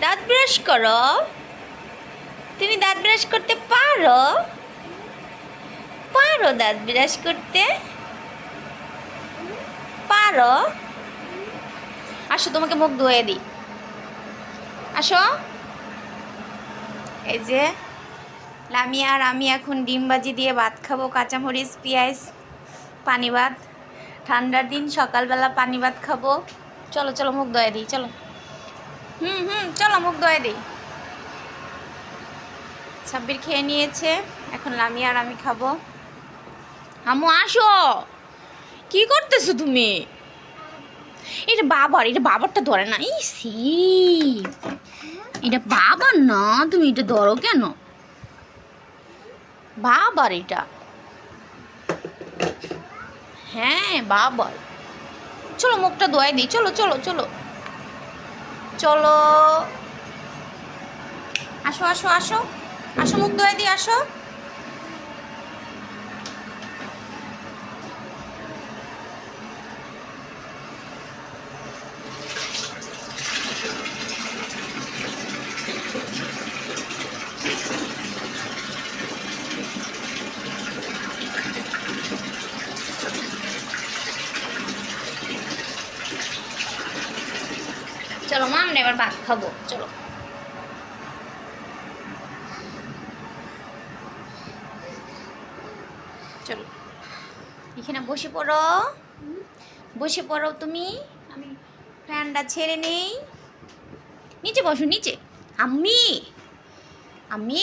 দাঁত ব্রাশ করো। তুমি দাঁত ব্রাশ করতে পারো? পারো দাঁত ব্রাশ করতে? পারো? আসো, তোমাকে মুখ ধুয়ে দিই। আসো। এই যে, লামিয়া আর আমি এখন ডিম ভাজি দিয়ে ভাত খাব, কাঁচামরিচ, পেঁয়াজ, পানি ভাত। ঠান্ডার দিন, সকালবেলা পানি ভাত খাব। চলো চলো, মুখ ধুয়ে দিই, চলো। হুম হুম, চলো মুখ ধুয়ে দিই। সাব্বির খেয়ে নিয়েছে, এখন লামিয়া আর আমি খাব। আমু, আসো। কি করতেছো তুমি? এটা বাবার, এটা বাবারটা ধরে না। এই সি। এটা বাবার না, তুমি এটা ধরো কেন? বাবার এটা। হ্যাঁ বাবার। চলো মুখটা ধোয়াই দিই। চলো চলো চলো। চলো। আসো আসো আসো। আসো মুখ ধোয়া দিয়ে আসো। চলো মা, আমরা এবার ভাত খাব। চলো। চলো। এখানে বসে পড়ো। বসে পড়ো তুমি। আমি ফ্যানটা ছেড়ে নেই। নিচে বসো, নিচে। আমি আমি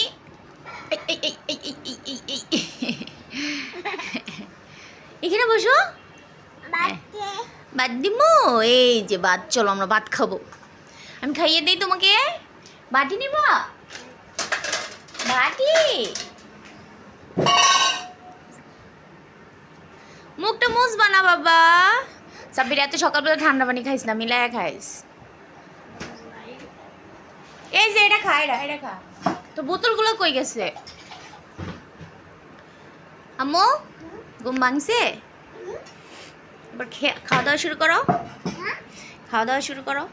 এখানে বসো। ভাত দিমু? এই যে ভাত চলো আমরা ভাত খাব। আমি খাইয়ে দিই তোমাকে। বাটি নিব? বাটি? মুখটা মুছ বানা, বাবা। সাব্বির, এত সকালবেলা ঠান্ডা পানি খাইস না, মিলায়া খাইস। এই যে, এটা খা, এটা এটা খা। তো বোতলগুলো কই গেছে? আম্মু, ঘুম ভাঙছে? এবার খাওয়া দাওয়া শুরু করো। খাওয়া দাওয়া শুরু করো।